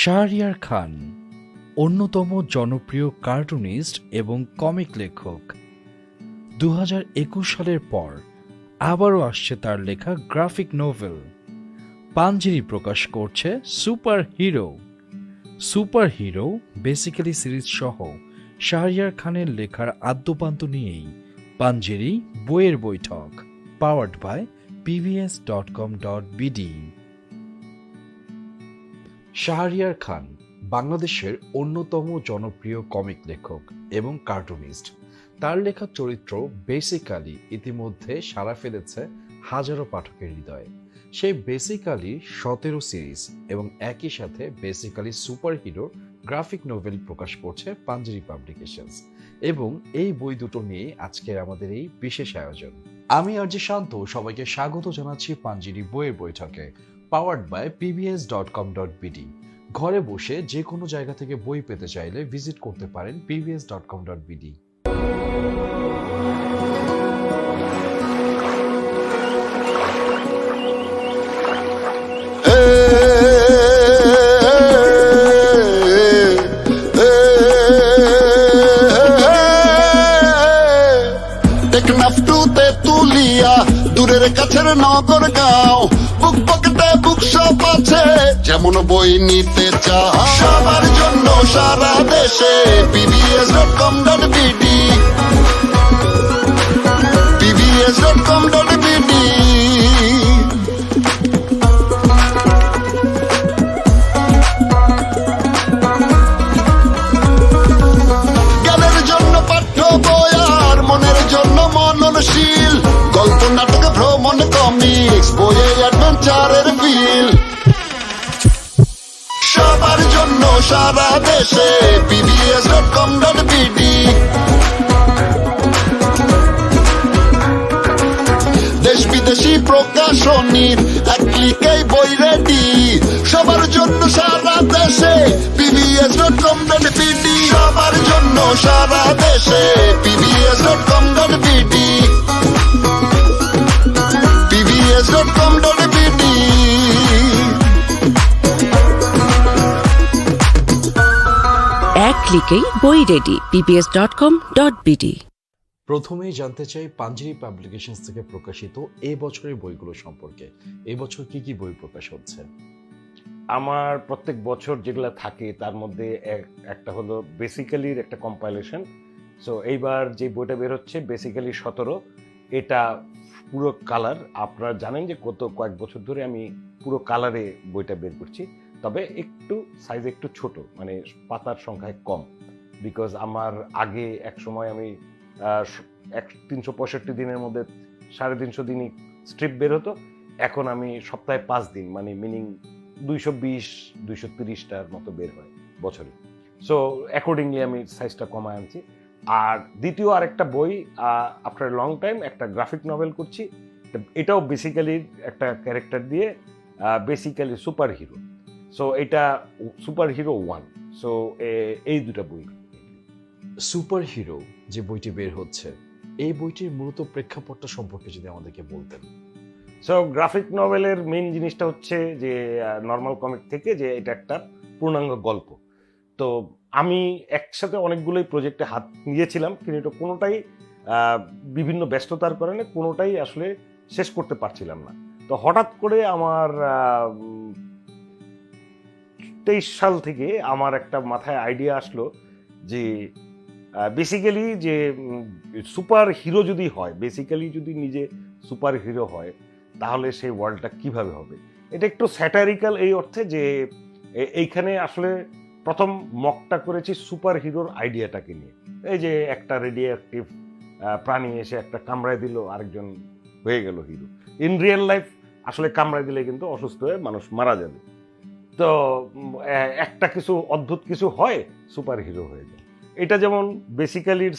শাহরিয়ার খান, অন্যতম জনপ্রিয় কার্টুনিস্ট এবং কমিক লেখক। দু হাজার একুশ সালের পর আবারও আসছে তার লেখা গ্রাফিক নোভেল। পাঞ্জেরি প্রকাশ করছে super hero super hero basically series সহ শাহরিয়ার খানের লেখার আদ্যপান্ত নিয়েই পাঞ্জেরি বইয়ের বৈঠক powered by PVS dot com dot BD Shahriar Khan বাংলাদেশের অন্যতম জনপ্রিয় কমিক লেখক এবং কার্টুনিস্ট। তার লেখা চরিত্র বেসিক্যালি ইতিমধ্যে সাড়া ফেলেছে হাজারো পাঠকের হৃদয়ে। সেই বেসিক্যালি সতেরো সিরিজ এবং একই সাথে basically super hero graphic novel প্রকাশ করছে পাঞ্জেরি পাবলিকেশনস এবং এই বই দুটো নিয়ে আজকের আমাদের এই বিশেষ আয়োজন। আমি আরজি শান্ত, সবাইকে স্বাগত জানাচ্ছি পাঞ্জিরি বইয়ের বৈঠকে। Powered by PBS dot com dot BD ঘরে বসে যে কোনো জায়গা থেকে বই পেতে চাইলে ভিজিট করতে পারেন PBS dot com dot BD Teknaf টুতে তুলিয়া, দূরের কাছের নগর গাঁও যেমন বই নিতে চাও। সবার জন্য সারা দেশে PBS dot com dot BD PBS dot com dot BD জ্ঞানের জন্য পাঠ্য বই আর মনের জন্য ভ্রমণ সারা দেশে PBS dot com dot BD দেশ বিদেশি প্রকাশনীর এক ক্লিকেই বই রেডি সবার জন্য সারা দেশে পিবিএস ডট কম ডট সবার জন্য সারা দেশে PBS dot com dot BD এক ক্লিকেই বই ready PBS dot com dot BD প্রথমেই জানতে চাই পাঞ্জেরি পাবলিকেশনস থেকে প্রকাশিত এ বছরের বইগুলো সম্পর্কে। এবছর কি কি বই প্রকাশ হচ্ছে? আমার প্রত্যেক বছর যেগুলো থাকে তার মধ্যে এক- একটা হলো বেসিক্যালির একটা কম্পাইলেশন সো এইবার যে বইটা বের হচ্ছে বেসিক্যালি সতেরো। এটা পুরো কালার আপনারা জানেন যে গত কয়েক বছর ধরে আমি পুরো কালারে বইটা বের করছি। তবে একটু সাইজ একটু ছোট মানে পাতার সংখ্যায় কম। বিকজ আমার আগে এক সময় আমি এক তিনশো পঁয়ষট্টি দিনের মধ্যে সাড়ে তিনশো দিনই স্ট্রিপ বের হতো। এখন আমি সপ্তাহে পাঁচ দিন মানে মিনিং দুইশো বিশ, দুইশো তিরিশটার মতো বের হয় বছরে। সো অ্যাকর্ডিংলি আমি সাইজটা কমায় আনছি। আর দ্বিতীয় আরেকটা বই আফটার লং টাইম একটা গ্রাফিক নভেল করছি। এটাও বেসিক্যালি একটা ক্যারেক্টার দিয়ে বেসিক্যালি সুপার হিরো সো এটা সুপার হিরো ওয়ান সো এই দুটা বই। সুপার হিরো যে বইটি বের হচ্ছে এই বইটির মূলত প্রেক্ষাপটটা সম্পর্কে যদি আমাদেরকে বলতেন। সো গ্রাফিক নভেলের মেন জিনিসটা হচ্ছে যে নর্মাল কমিক থেকে যে এটা একটা পূর্ণাঙ্গ গল্প। তো আমি একসাথে অনেকগুলোই প্রজেক্টে হাত নিয়েছিলাম কিন্তু এটা কোনোটাই বিভিন্ন ব্যস্ততার কারণে কোনোটাই আসলে শেষ করতে পারছিলাম না। তো হঠাৎ করে আমার তেইশ সাল থেকে আমার একটা মাথায় আইডিয়া আসলো যে বেসিক্যালি যে সুপার হিরো যদি হয় বেসিক্যালি যদি নিজে সুপার হিরো হয়, তাহলে সেই ওয়ার্ল্ডটা কীভাবে হবে? এটা একটু স্যাটারিক্যাল এই অর্থে যে এইখানে আসলে প্রথম মকটা করেছি সুপার হিরোর আইডিয়াটাকে নিয়ে। এই যে একটা রেডিও অ্যাক্টিভ প্রাণী এসে একটা কামড়ায় দিল, আরেকজন হয়ে গেল হিরো ইন রিয়েল লাইফ আসলে কামড়ায় দিলে কিন্তু অসুস্থ হয়ে মানুষ মারা যাবে। তো একটা কিছু অদ্ভুত কিছু হয় সুপার হিরো হয়ে যায়। এটা যেমন বেসিক্যালির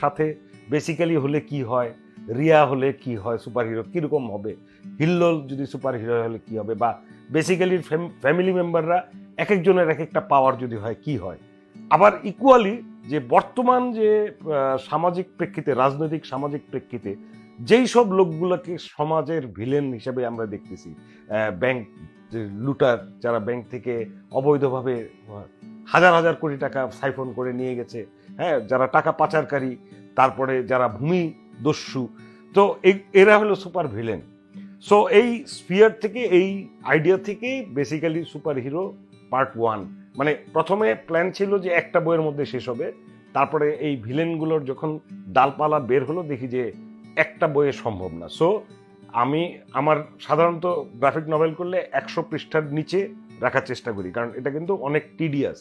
সাথে বেসিক্যালি হলে কি হয়, রিয়া হলে কি হয় সুপার হিরো কীরকম হবে, হিল্লোল যদি সুপার হিরো হলে কি হবে, বা বেসিক্যালি ফ্যামিলি মেম্বাররা এক একজনের এক একটা পাওয়ার যদি হয়, কি হয়। আবার ইকুয়ালি যে বর্তমান যে সামাজিক প্রেক্ষিতে, রাজনৈতিক সামাজিক প্রেক্ষিতে, যেই সব লোকগুলোকে সমাজের ভিলেন হিসেবে আমরা দেখতেছি ব্যাংক যে লুটার যারা ব্যাংক থেকে অবৈধভাবে হাজার হাজার কোটি টাকা সাইফন করে নিয়ে গেছে হ্যাঁ যারা টাকা পাচারকারী, তারপরে যারা ভূমি দস্যু, তো এরা হলো সুপার ভিলেন সো এই স্পিয়ার থেকে, এই আইডিয়া থেকেই basically super hero part one মানে প্রথমে প্ল্যান ছিল যে একটা বইয়ের মধ্যে শেষ হবে, তারপরে এই ভিলেনগুলোর যখন ডালপালা বের হলো, দেখি যে একটা বইয়ে সম্ভব না। সো আমি আমার সাধারণত গ্রাফিক নভেল করলে একশো পৃষ্ঠার নিচে রাখার চেষ্টা করি, কারণ এটা কিন্তু অনেক টিডিয়াস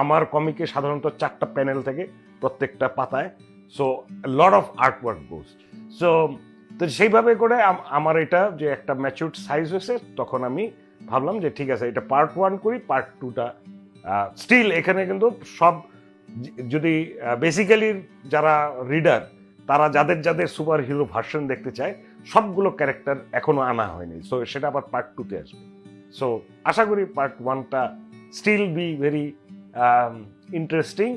আমার কমিকে সাধারণত চারটা প্যানেল থাকে প্রত্যেকটা পাতায় so lot of art work goes so তো সেইভাবে করে আমার এটা যে একটা ম্যাচিউর সাইজ হয়েছে, তখন আমি ভাবলাম যে ঠিক আছে, এটা পার্ট ওয়ান করি পার্ট টুটা স্টিল এখানে কিন্তু সব যদি বেসিক্যালি যারা রিডার তারা যাদের যাদের সুপার হিরো ভার্সন দেখতে চায় সবগুলো ক্যারেক্টার এখনও আনা হয়নি। সো সেটা আবার পার্ট টুতে আসবে। সো আশা করি পার্ট ওয়ানটা স্টিল বি ভেরি ইন্টারেস্টিং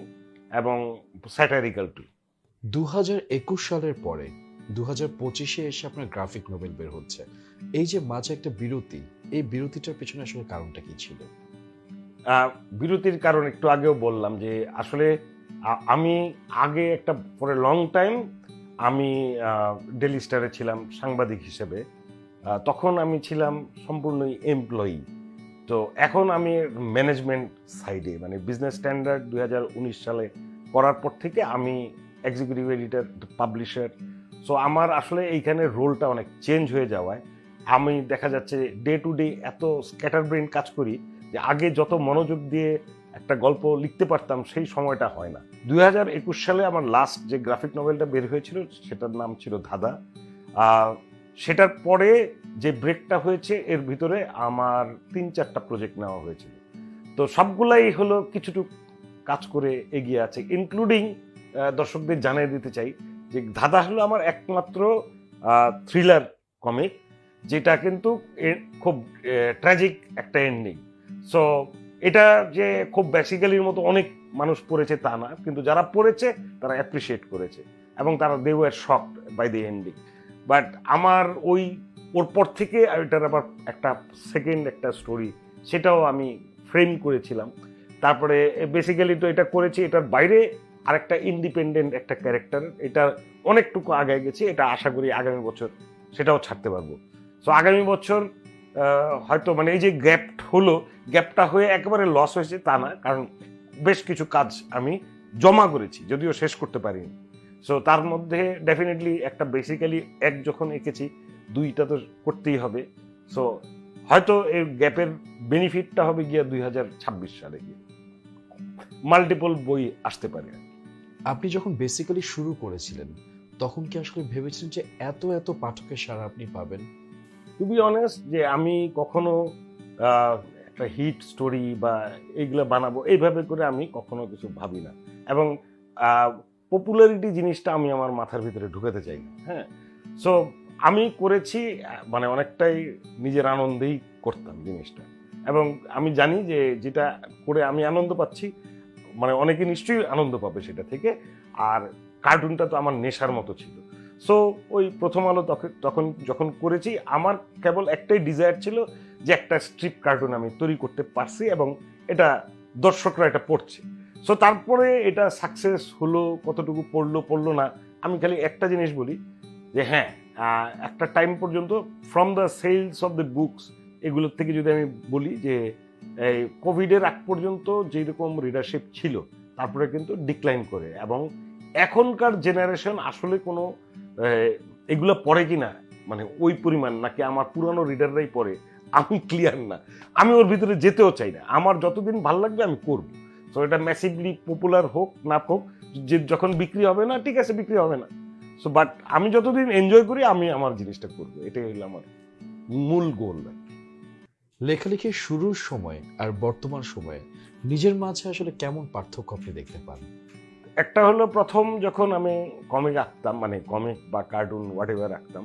এবং স্যাটারিক্যাল টু দু একুশ সালের পরে দু হাজার পঁচিশে এসে আপনার গ্রাফিক নোবেল বের হচ্ছে। এই যে মাঝে একটা বিরতি এই বিরতিটার পেছনে আসলে কারণটা কি ছিল? বিরতির কারণ একটু আগেও বললাম যে আসলে আমি আগে একটা পরে লং টাইম আমি ডেলি স্টারে ছিলাম সাংবাদিক হিসেবে। তখন আমি ছিলাম সম্পূর্ণই এমপ্লয়ি তো এখন আমি ম্যানেজমেন্ট সাইডে মানে বিজনেস স্ট্যান্ডার্ড দু হাজার উনিশ সালে করার পর থেকে আমি এক্সিকিউটিভ এডিটর পাবলিশার সো আমার আসলে এইখানে রোলটা অনেক চেঞ্জ হয়ে যাওয়ায়। আমি দেখা যাচ্ছে ডে টু ডে এত স্ক্যাটার ব্রেন কাজ করি যে আগে যত মনোযোগ দিয়ে একটা গল্প লিখতে পারতাম, সেই সময়টা হয় না। দুই হাজার একুশ সালে আমার লাস্ট যে গ্রাফিক নভেলটা বের হয়েছিল, সেটার নাম ছিল ধাঁধা। সেটার পরে যে ব্রেকটা হয়েছে, এর ভিতরে আমার তিন চারটা প্রজেক্ট নেওয়া হয়েছিল। তো সবগুলাই হলো কিছুটুকু কাজ করে এগিয়ে আছে ইনক্লুডিং দর্শকদের জানিয়ে দিতে চাই যে ধাঁধা হলো আমার একমাত্র থ্রিলার কমিক যেটা কিন্তু খুব ট্র্যাজিক একটা এন্ডিং সো এটা যে খুব বেসিক্যালির মতো অনেক মানুষ পড়েছে তা না, কিন্তু যারা পড়েছে, তারা অ্যাপ্রিসিয়েট করেছে এবং তারা they were shocked by the ending but আমার ওই, ওর পর থেকে এটার আবার একটা সেকেন্ড একটা স্টোরি সেটাও আমি ফ্রেম করেছিলাম। তারপরে বেসিক্যালি তো এটা করেছি, এটার বাইরে আরেকটা ইন্ডিপেন্ডেন্ট একটা ক্যারেক্টার এটা অনেকটুকু আগায় গেছে, এটা আশা করি আগামী বছর সেটাও ছাড়তে পারব। সো আগামী বছর হয়তো মানে এই যে গ্যাপ হলো, গ্যাপটা হয়ে একেবারে লস হয়েছে তা না, কারণ বেশ কিছু কাজ আমি জমা করেছি, যদিও শেষ করতে পারিনি। সো তার মধ্যে ডেফিনেটলি একটা বেসিক্যালি এক যখন এঁকেছি, দুইটা তো করতেই হবে। সো হয়তো এর গ্যাপের বেনিফিটটা হবে গিয়া দুই হাজার ছাব্বিশ সালে গিয়ে। মাল্টিপল বই আসতে পারে। আপনি যখন বেসিক্যালি শুরু করেছিলেন, তখন কি আসলে ভেবেছিলেন যে এত এত পাঠকের সারা আপনি পাবেন? টু বি অনেস্ট যে আমি কখনো একটা হিট স্টোরি বা এইগুলো বানাবো, এইভাবে করে আমি কখনো কিছু ভাবি না। এবং পপুলারিটি জিনিসটা আমি আমার মাথার ভিতরে ঢুকাতে চাই না হ্যাঁ? সো আমি করেছি মানে অনেকটাই নিজের আনন্দেই করতাম জিনিসটা। এবং আমি জানি যে যেটা করে আমি আনন্দ পাচ্ছি মানে অনেকে নিশ্চয়ই আনন্দ পাবে সেটা থেকে, আর কার্টুনটা তো আমার নেশার মতো ছিল। সো ওই প্রথম আলো তখন যখন করেছি, আমার কেবল একটাই ডিজায়ার ছিল যে একটা স্ট্রিপ কার্টুন আমি তৈরি করতে পারছি এবং এটা দর্শকরা এটা পড়ছে। সো তারপরে এটা সাকসেস হলো, কতটুকু পড়ল পড়ল না, আমি খালি একটা জিনিস বলি যে হ্যাঁ একটা টাইম পর্যন্ত from the sales of the books এগুলোর থেকে যদি আমি বলি যে, এই কোভিডের আগ পর্যন্ত যেরকম রিডারশিপ ছিল, তারপরে কিন্তু ডিক্লাইন করে এবং এখনকার জেনারেশন আসলে কোনো এগুলো পড়ে কিনা মানে ওই পরিমাণ নাকি আমার পুরানো রিডাররাই পড়ে? আমি ক্লিয়ার না। আমি ওর ভিতরে যেতেও চাই না। আমার যতদিন ভালো লাগবে আমি করব। সো এটা ম্যাসিভলি পপুলার হোক, না হোক, যে যখন বিক্রি হবে না, ঠিক আছে, বিক্রি হবে না। সো বাট আমি যতদিন এনজয় করি, আমি আমার জিনিসটা করব। এটাই হলো আমার মূল গোল লেখালেখির শুরুর সময় আর বর্তমান সময়ে নিজের মাঝে আসলে কেমন পার্থক্য আপনি দেখতে পান? একটা হলো প্রথম যখন আমি কমিক আঁকতাম মানে কমিক বা কার্টুন হোয়াট এভার আঁকতাম,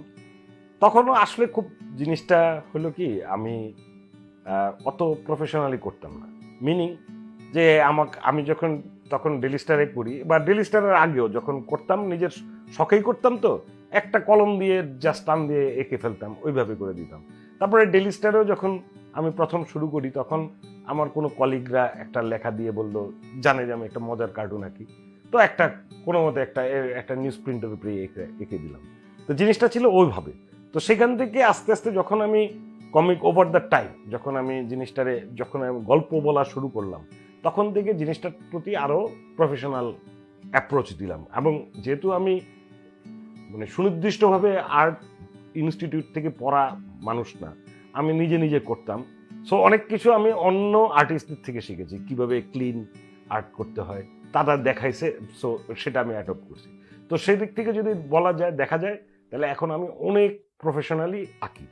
তখনও আসলে খুব জিনিসটা হলো কি, আমি অত প্রফেশনালি করতাম না। মিনিং যে আমাকে, আমি যখন, তখন ডেলি স্টারে পড়ি বা ডেলি স্টারের আগেও যখন করতাম, নিজের শখেই করতাম তো, একটা কলম দিয়ে জাস্ট টান দিয়ে এঁকে ফেলতাম, ওইভাবে করে দিতাম। তারপরে ডেলি স্টারেও যখন আমি প্রথম শুরু করি, তখন আমার কোনো কলিগরা একটা লেখা দিয়ে বলল, জানে যে আমি একটা মজার কার্টুন আঁকি। তো একটা, কোনো মতে একটা একটা নিউজ প্রিন্টের উপরে এঁকে দিলাম। তো জিনিসটা ছিল ওইভাবে। তো সেখান থেকে আস্তে আস্তে যখন আমি কমিক ওভার দ্য টাইম যখন আমি জিনিসটারে, যখন আমি গল্প বলা শুরু করলাম, তখন থেকে জিনিসটার প্রতি আরও প্রফেশনাল অ্যাপ্রোচ দিলাম। এবং যেহেতু আমি মানে সুনির্দিষ্টভাবে আর্ট ইনস্টিটিউট থেকে পড়া মানুষ না, আমি নিজে নিজে করতাম। সো অনেক কিছু আমি অন্য আর্টিস্টদের থেকে শিখেছি, কীভাবে ক্লিন আর্ট করতে হয়। তারা দেখাইছে সো সেটা আমি অ্যাডপ্ট করছি। তো সেই দিক থেকে যদি বলা যায়, দেখা যায়, তাহলে এখন আমি অনেক প্রফেশনালি আঁকি।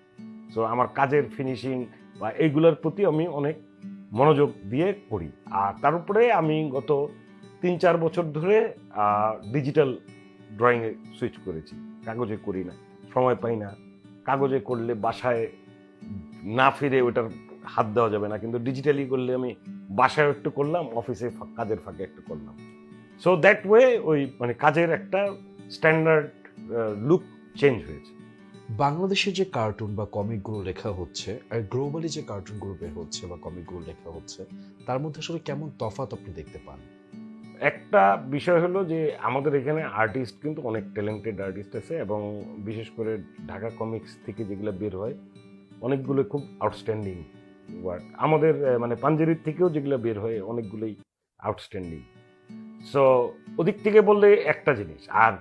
সো আমার কাজের ফিনিশিং বা এইগুলোর প্রতি আমি অনেক মনোযোগ দিয়ে করি। আর তার উপরে আমি গত তিন চার বছর ধরে ডিজিটাল ড্রয়িংয়ে সুইচ করেছি। কাগজে করি না, সময় পাই না। কাগজে করলে বাসায় না ফিরে ওটার হাত দেওয়া যাবে না কিন্তু ডিজিটালি করলে আমি বাসায় একটু করলাম অফিসে কাজের ফাঁকে একটু করলাম। সো দ্যাট ওয়ে ওই মানে কাজের একটা স্ট্যান্ডার্ড লুক চেঞ্জ হয়েছে। বাংলাদেশে যে কার্টুন বা কমিকগুলো লেখা হচ্ছে আর গ্লোবালি যে কার্টুনগুলো বের হচ্ছে বা কমিকগুলো লেখা হচ্ছে তার মধ্যে আসলে কেমন তফাৎ আপনি দেখতে পান? একটা বিষয় হলো যে আমাদের এখানে আর্টিস্ট কিন্তু অনেক ট্যালেন্টেড আর্টিস্ট আছে এবং বিশেষ করে ঢাকা কমিক্স থেকে যেগুলো বের হয় অনেকগুলো খুব আউটস্ট্যান্ডিং ওয়ার্ক আমাদের মানে পাঞ্জেরির থেকেও যেগুলো বের হয়, অনেকগুলোই আউটস্ট্যান্ডিং সো ওদিক থেকে বললে একটা জিনিস, আর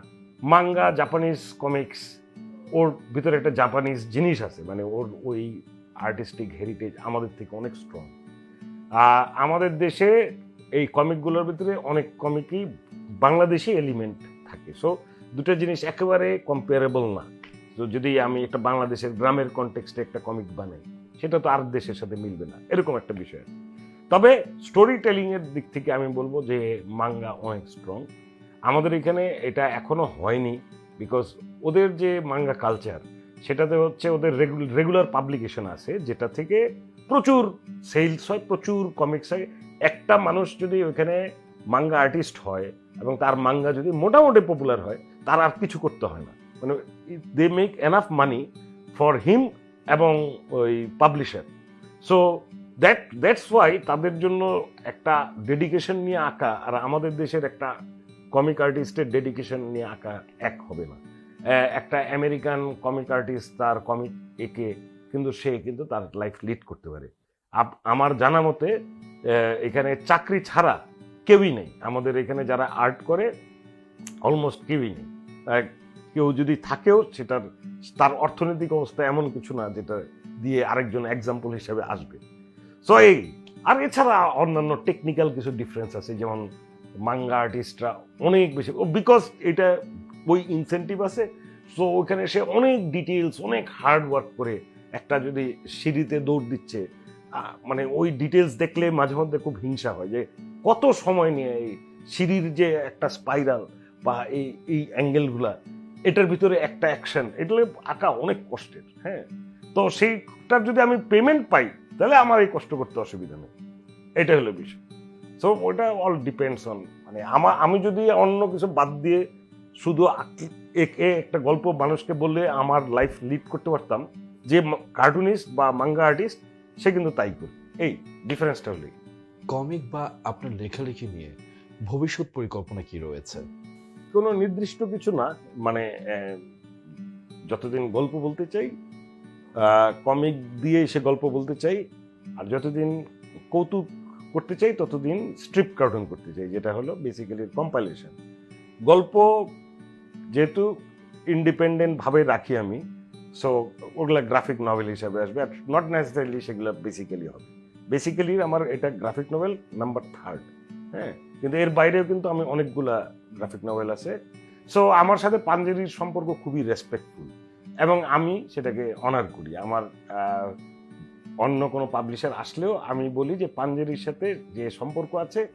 মাঙ্গা জাপানিজ কমিক্স ওর ভিতরে একটা জাপানিজ জিনিস আছে মানে ওর ওই আর্টিস্টিক হেরিটেজ আমাদের থেকে অনেক স্ট্রং আমাদের দেশে এই কমিকগুলোর ভিতরে অনেক কমিকই বাংলাদেশি এলিমেন্ট থাকে। সো দুটো জিনিস একেবারে কম্পেয়ারেবল না। তো যদি আমি একটা বাংলাদেশের গ্রামের কনটেক্সটে একটা কমিক বানাই সেটা তো আর দেশের সাথে মিলবে না। এরকম একটা বিষয়। তবে স্টোরি টেলিং এর দিক থেকে আমি বলব যে মাঙ্গা অনেক স্ট্রং আমাদের এখানে এটা এখনও হয়নি বিকজ ওদের যে মাঙ্গা কালচার সেটাতে হচ্ছে ওদের রেগুলার পাবলিকেশন আছে, যেটা থেকে প্রচুর সেলস হয়, প্রচুর কমিক্স হয়। একটা মানুষ যদি ওখানে মাঙ্গা আর্টিস্ট হয় এবং তার মাঙ্গা যদি মোটামুটি পপুলার হয়, তার আর কিছু করতে হয় না। মানে they make enough money for him এবং ওই publisher so that that's why তাদের জন্য একটা ডেডিকেশন নিয়ে আঁকা আর আমাদের দেশের একটা কমিক আর্টিস্টের ডেডিকেশন নিয়ে আঁকা এক হবে না। একটা আমেরিকান কমিক আর্টিস্ট তার কমিক এঁকে, কিন্তু সে কিন্তু তার লাইফ লিড করতে পারে। আমার জানা মতে এখানে চাকরি ছাড়া কেউই নেই। আমাদের এখানে যারা আর্ট করে অলমোস্ট কেউই নেই। কেউ যদি থাকেও সেটার, তার অর্থনৈতিক অবস্থা এমন কিছু না যেটা দিয়ে আরেকজন এক্সাম্পল হিসেবে আসবে। সো এই, আর এছাড়া অন্যান্য টেকনিক্যাল কিছু ডিফারেন্স আছে, যেমন মাঙ্গা আর্টিস্টরা অনেক বেশি, ও বিকজ এটা ওই ইনসেন্টিভ আছে সো ওখানে সে অনেক ডিটেলস অনেক হার্ড ওয়ার্ক করে একটা যদি সিঁড়িতে দৌড় দিচ্ছে মানে ওই ডিটেলস দেখলে মাঝে মধ্যে খুব হিংসা হয় যে কত সময় নিয়ে এই সিঁড়ির যে একটা স্পাইরাল বা এই এই অ্যাঙ্গেলগুলা এটার ভিতরে একটা অ্যাকশন এগুলো আঁকা অনেক কষ্টের হ্যাঁ। তো সেইটার যদি আমি পেমেন্ট পাই, তাহলে আমার এই কষ্ট করতে অসুবিধা নেই। এটা হলো বিষয়। সো ওটা অল ডিপেন্ডস অন মানে আমার আমি যদি অন্য কিছু বাদ দিয়ে শুধু এঁকে একটা গল্প মানুষকে বললে আমার লাইফ লিড করতে পারতাম, যে কার্টুনিস্ট বা মাঙ্গা আর্টিস্ট সে কিন্তু তাই করে এই ডিফারেন্সটা হলেই কমিক বা আপনার লেখালেখি নিয়ে ভবিষ্যৎ পরিকল্পনা কি রয়েছে? কোনো নির্দিষ্ট কিছু না মানে যতদিন গল্প বলতে চাই কমিক দিয়ে সে গল্প বলতে চাই, আর যতদিন কৌতুক করতে চাই, ততদিন স্ট্রিপ কার্টুন করতে চাই, যেটা হলো বেসিক্যালি কম্পাইলেশন গল্প যেহেতু ইন্ডিপেন্ডেন্ট ভাবে রাখি আমি সো ওগুলা গ্রাফিক নভেল হিসাবে আসবে, আর নট নেসেসারিলি সেগুলো বেসিক্যালি হবে। বেসিক্যালি আমার এটা গ্রাফিক নভেল নাম্বার থার্ড হ্যাঁ? কিন্তু এর বাইরেও কিন্তু আমি অনেকগুলা গ্রাফিক নভেল আছে। সো আমার সাথে পাঞ্জেরির সম্পর্ক খুবই রেসপেক্টফুল এবং আমি সেটাকে অনার করি। আমার অন্য কোনো পাবলিশার আসলেও আমি বলি যে পাঞ্জেরির সাথে যে সম্পর্ক আছে,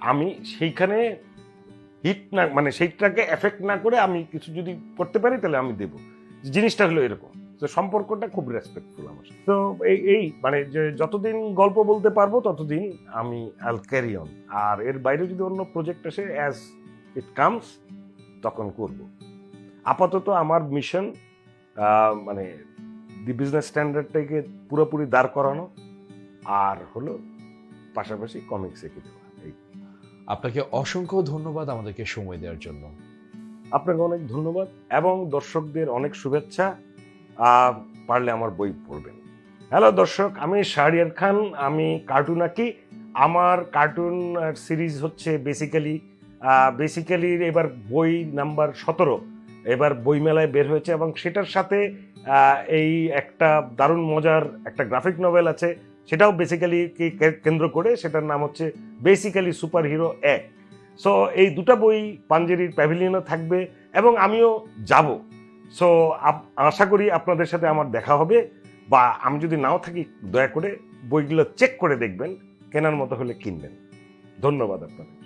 আমি সেইখানে হিট না মানে সেইটাকে এফেক্ট না করে আমি কিছু যদি করতে পারি তাহলে আমি দেব। জিনিসটা হলো এরকম। তো সম্পর্কটা খুব রেসপেক্টফুল আমার তো এই এই মানে যে যতদিন গল্প বলতে পারব ততদিন আমি আল ক্যারি অন আর এর বাইরে যদি অন্য প্রজেক্ট আসে অ্যাজ ইট কামস তখন করব। আপাতত আমার মিশন মানে দি বিজনেস স্ট্যান্ডার্ডটাকে পুরোপুরি দাঁড় করানো আর হলো পাশাপাশি কমিক্স এঁকে দেওয়া। এই। আপনাকে অসংখ্য ধন্যবাদ আমাদেরকে সময় দেওয়ার জন্য। আপনাকে অনেক ধন্যবাদ এবং দর্শকদের অনেক শুভেচ্ছা। পারলে আমার বই পড়বেন। হ্যালো দর্শক, আমি শাহরিয়ার খান, আমি কার্টুন আঁকি। আমার কার্টুন সিরিজ হচ্ছে বেসিক্যালি বেসিক্যালি এবার বই নাম্বার সতেরো। এবার বইমেলায় বের হয়েছে এবং সেটার সাথে এই একটা দারুণ মজার একটা গ্রাফিক নভেল আছে। সেটাও বেসিক্যালি কেন্দ্র করে সেটার নাম হচ্ছে বেসিক্যালি সুপার হিরো এক। সো এই দুটা বই পাঞ্জেরির প্যাভিলিয়নে থাকবে এবং আমিও যাব। সো আশা করি আপনাদের সাথে আমার দেখা হবে বা আমি যদি নাও থাকি দয়া করে বইগুলো চেক করে দেখবেন কেনার মতো হলে কিনবেন। ধন্যবাদ আপনাদের।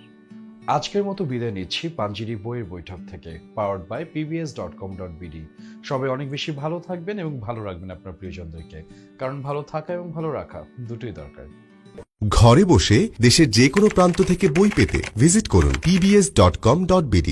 আজকের মতো বিদায় নিচ্ছি পাঞ্জিরি বইয়ের বৈঠক থেকে powered by PBS dot com dot BD সবাই অনেক বেশি ভালো থাকবেন এবং ভালো রাখবেন আপনার প্রিয়জনদেরকে। কারণ ভালো থাকা এবং ভালো রাখা দুটোই দরকার। ঘরে বসে দেশের যে কোনো প্রান্ত থেকে বই পেতে ভিজিট করুন pbs.com.bd